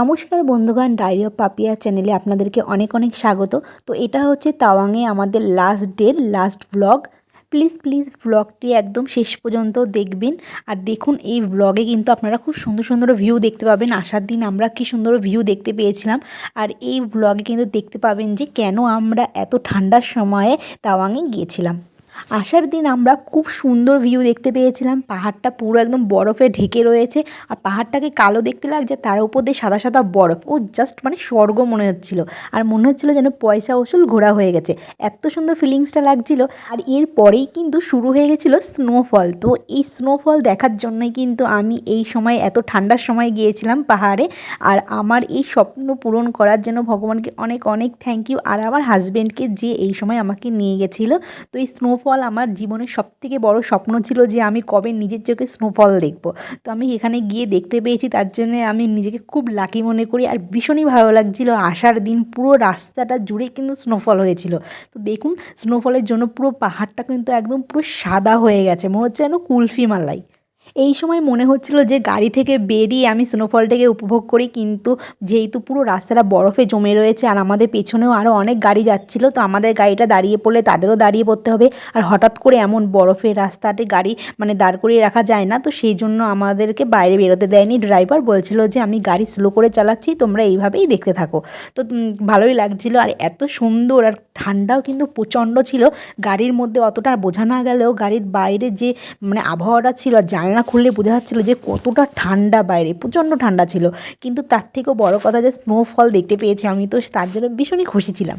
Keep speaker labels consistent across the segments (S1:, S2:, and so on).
S1: নমস্কার বন্ধুগণ, diary of Papiya চ্যানেলে আপনাদেরকে অনেক অনেক স্বাগত। তো এটা হচ্ছে তাওয়াংয়ে আমাদের last day last blog please please ব্লগটি একদম শেষ পর্যন্ত দেখবেন। আর দেখুন, এই ব্লগে কিন্তু আপনারা খুব সুন্দর সুন্দর ভিউ দেখতে পাবেন। আসার দিন আমরা কি সুন্দর ভিউ দেখতে পেয়েছিলাম। আর এই ব্লগে কিন্তু দেখতে পাবেন যে কেন আমরা এত ঠান্ডার সময়ে তাওয়াংয়ে গিয়েছিলাম। আসার দিন আমরা খুব সুন্দর ভিউ দেখতে পেয়েছিলাম। পাহাড়টা পুরো একদম বরফে ঢেকে রয়েছে। আর পাহাড়টাকে কালো দেখতে লাগছে, তার উপর দিয়ে সাদা সাদা বরফ। ও জাস্ট মানে স্বর্গ মনে হচ্ছিল। আর মনে হচ্ছিল যেন পয়সা ওসুল ঘোরা হয়ে গেছে। এত সুন্দর ফিলিংসটা লাগছিল। আর এরপরেই কিন্তু শুরু হয়ে গেছিল স্নোফল তো এই স্নোফল দেখার জন্যই কিন্তু আমি এই সময়, এত ঠান্ডার সময় গিয়েছিলাম পাহাড়ে। আর আমার এই স্বপ্ন পূরণ করার জন্য ভগবানকে অনেক অনেক থ্যাংক ইউ আর আমার হাজব্যান্ডকে যে এই সময় আমাকে নিয়ে গেছিল। তো এই স্নোফল স্নোফল আমার জীবনের সবথেকে বড় স্বপ্ন ছিল যে আমি কবে নিজের চোখে স্নোফল দেখব। তো আমি এখানে গিয়ে দেখতে পেয়েছি, তার জন্য আমি নিজেকে খুব লাকি মনে করি। আর ভীষণই ভালো লাগছিল, আসার দিন পুরো রাস্তাটা জুড়ে কিন্তু স্নোফল হয়েছিল। তো দেখুন স্নোফলের জন্য পুরো পাহাড়টা কিন্তু একদম পুরো সাদা হয়ে গেছে, মনে হচ্ছে যেন কুলফি মালাই। এই সময় মনে হচ্ছিল যে গাড়ি থেকে বেরিয়ে আমি স্নোফলটাকে উপভোগ করি, কিন্তু যেহেতু পুরো রাস্তাটা বরফে জমে রয়েছে আর আমাদের পেছনেও আরও অনেক গাড়ি যাচ্ছিল, তো আমাদের গাড়িটা দাঁড়িয়ে পড়লে তাদেরও দাঁড়িয়ে পড়তে হবে। আর হঠাৎ করে এমন বরফের রাস্তাতে গাড়ি মানে দাঁড় করিয়ে রাখা যায় না, তো সেই জন্য আমাদেরকে বাইরে বেরোতে দেয়নি ড্রাইভার। বলছিল যে, আমি গাড়ি স্লো করে চালাচ্ছি, তোমরা এইভাবেই দেখতে থাকো। তো ভালোই লাগছিল। আর এত সুন্দর আর ঠান্ডাও কিন্তু প্রচণ্ড ছিল। গাড়ির মধ্যে অতটা বোঝা না গেলেও গাড়ির বাইরে যে মানে আবহাওয়াটা ছিল, জানলা খুললে বোঝা যাচ্ছিল যে কতটা ঠান্ডা বাইরে, প্রচণ্ড ঠান্ডা ছিল। কিন্তু তার থেকেও বড় কথা যে স্নোফল দেখতে পেয়েছি আমি, তো তার জন্য ভীষণই খুশি ছিলাম।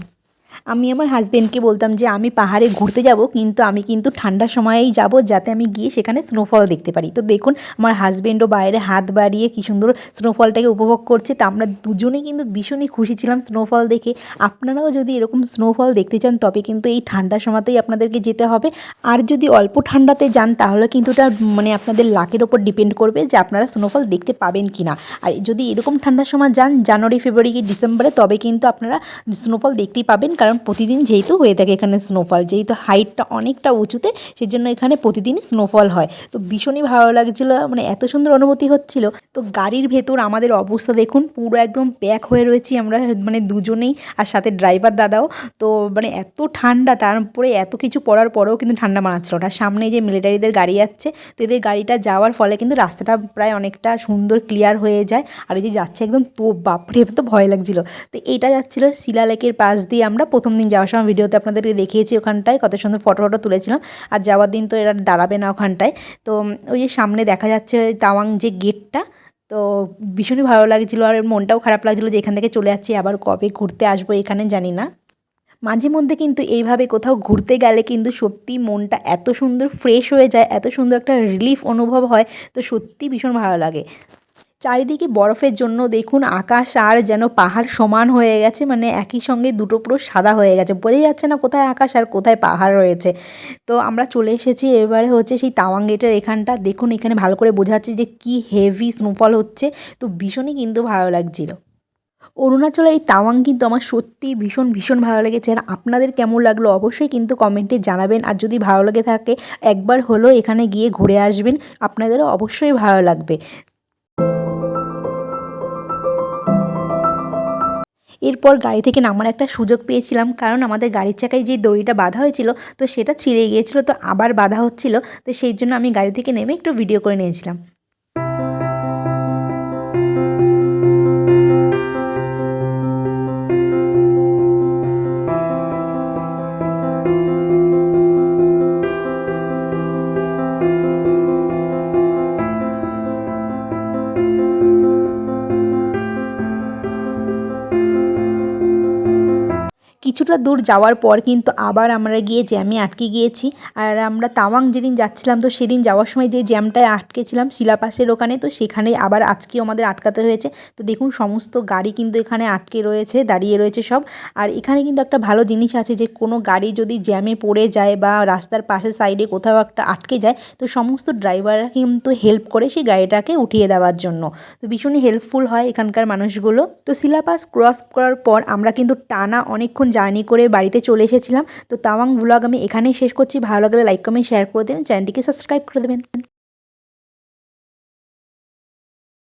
S1: আমি আমার হাজব্যান্ডকে বলতাম যে, আমি পাহাড়ে ঘুরতে যাব, কিন্তু আমি কিন্তু ঠান্ডার সময়েই যাব যাতে আমি গিয়ে সেখানে স্নোফল দেখতে পারি। তো দেখুন, আমার হাজব্যান্ডও বাইরে হাত বাড়িয়ে কী সুন্দর স্নোফলটাকে উপভোগ করছে। তা আমরা দুজনেই কিন্তু ভীষণই খুশি ছিলাম স্নোফল দেখে। আপনারাও যদি এরকম স্নোফল দেখতে চান, তবে কিন্তু এই ঠান্ডার সময়তেই আপনাদেরকে যেতে হবে। আর যদি অল্প ঠান্ডাতে যান, তাহলে কিন্তু ওটা মানে আপনাদের লাকের ওপর ডিপেন্ড করবে যে, আপনারা স্নোফল দেখতে পাবেন কি না আর যদি এরকম ঠান্ডার সময় যান, জানুয়ারি, ফেব্রুয়ারি, ডিসেম্বরে, তবে কিন্তু আপনারা স্নোফল দেখতেই পাবেন। কারণ প্রতিদিন যেহেতু হয়ে থাকে এখানে স্নোফল যেহেতু হাইটটা অনেকটা উঁচুতে সেই জন্য এখানে প্রতিদিনই স্নোফল হয়। তো ভীষণই ভালো লাগছিল মানে এত সুন্দর অনুভূতি হচ্ছিল। তো গাড়ির ভেতর আমাদের অবস্থা দেখুন, পুরো একদম প্যাক হয়ে রয়েছি আমরা মানে দুজনেই, আর সাথে ড্রাইভার দাদাও। তো মানে এত ঠান্ডা, তারপরে এত কিছু পড়ার পরেও কিন্তু ঠান্ডা মানাচ্ছিল না। সামনে যে মিলিটারিদের গাড়ি যাচ্ছে, তো এদের গাড়িটা যাওয়ার ফলে কিন্তু রাস্তাটা প্রায় অনেকটা সুন্দর ক্লিয়ার হয়ে যায়। আর এই যে যাচ্ছে একদম, তো বাপরে তো ভয় লাগছিল। তো এইটা যাচ্ছিল শিলালেকের পাশ দিয়ে আমরা প্রথম দিন যাওয়ার সময় ভিডিওতে আপনাদেরকে দেখিয়েছি ওখানটায়, কত সুন্দর ফটো ফটো তুলেছিলাম। আর যাওয়ার দিন তো এরা দাঁড়াবে না ওখানটায়। তো ওই যে সামনে দেখা যাচ্ছে ওই তাওয়াং যে গেটটা, তো ভীষণই ভালো লাগছিল আর মনটাও খারাপ লাগছিল যে এখান থেকে চলে যাচ্ছি, আবার কবে ঘুরতে আসব এখানে জানি না। মাঝে মধ্যে কিন্তু এইভাবে কোথাও ঘুরতে গেলে কিন্তু সত্যি মনটা এত সুন্দর ফ্রেশ হয়ে যায়, এত সুন্দর একটা রিলিফ অনুভব হয়, তো সত্যি ভীষণ ভালো লাগে। চারিদিকে বরফের জন্য দেখুন আকাশ আর যেন পাহাড় সমান হয়ে গেছে মানে একই সঙ্গে দুটো পুরো সাদা হয়ে গেছে। বোঝাই যাচ্ছে না কোথায় আকাশ আর কোথায় পাহাড় রয়েছে। তো আমরা চলে এসেছি এবারে হচ্ছে সেই তাওয়াং গেটের এখানটা। দেখুন এখানে ভালো করে বোঝা যাচ্ছে যে কি হেভি স্নোফল হচ্ছে। তো ভীষণই কিন্তু ভালো লাগছিল। অরুণাচলের এই তাওয়াং কিন্তু আমার সত্যিই ভীষণ ভীষণ ভালো লেগেছে। আর আপনাদের কেমন লাগল অবশ্যই কিন্তু কমেন্টে জানাবেন। আর যদি ভালো লেগে থাকে, একবার হলো এখানে গিয়ে ঘুরে আসবেন। আপনাদেরও অবশ্যই ভালো লাগবে। এরপর গাড়ি থেকে নামার একটা সুযোগ পেয়েছিলাম, কারণ আমাদের গাড়ির চাকায় যে দড়িটা বাঁধা হয়েছিল, তো সেটা ছিঁড়ে গিয়েছিল, তো আবার বাঁধা হচ্ছিল, তো সেই জন্য আমি গাড়ি থেকে নেমে একটু ভিডিও করে নিয়েছিলাম। কিছুটা দূর যাওয়ার পর কিন্তু আবার আমরা গিয়ে জ্যামে আটকে গিয়েছি। আর আমরা তাওয়াং যেদিন যাচ্ছিলাম, তো সেদিন যাওয়ার সময় যে জ্যামটায় আটকেছিলাম শিলাপাসের ওখানে, তো সেখানে আবার আজকেও আমাদের আটকাতে হয়েছে। তো দেখুন, সমস্ত গাড়ি কিন্তু এখানে আটকে রয়েছে, দাঁড়িয়ে রয়েছে সব। আর এখানে কিন্তু একটা ভালো জিনিস আছে যে, কোনো গাড়ি যদি জ্যামে পড়ে যায় বা রাস্তার পাশে সাইডে কোথাও একটা আটকে যায়, তো সমস্ত ড্রাইভাররা কিন্তু হেল্প করে সেই গাড়িটাকে উঠিয়ে দেওয়ার জন্য। তো ভীষণই হেল্পফুল হয় এখানকার মানুষগুলো। তো শিলাপাস ক্রস করার পর আমরা কিন্তু টানা অনেকক্ষণ জার্নি করে বাড়িতে চলে এসেছিলাম। তো তাওয়াং ব্লগ আমি এখানেই শেষ করছি। ভালো লাগলে লাইক কমেন্ট শেয়ার করে দেবেন। চ্যানেলটিকে সাবস্ক্রাইব করে দেবেন।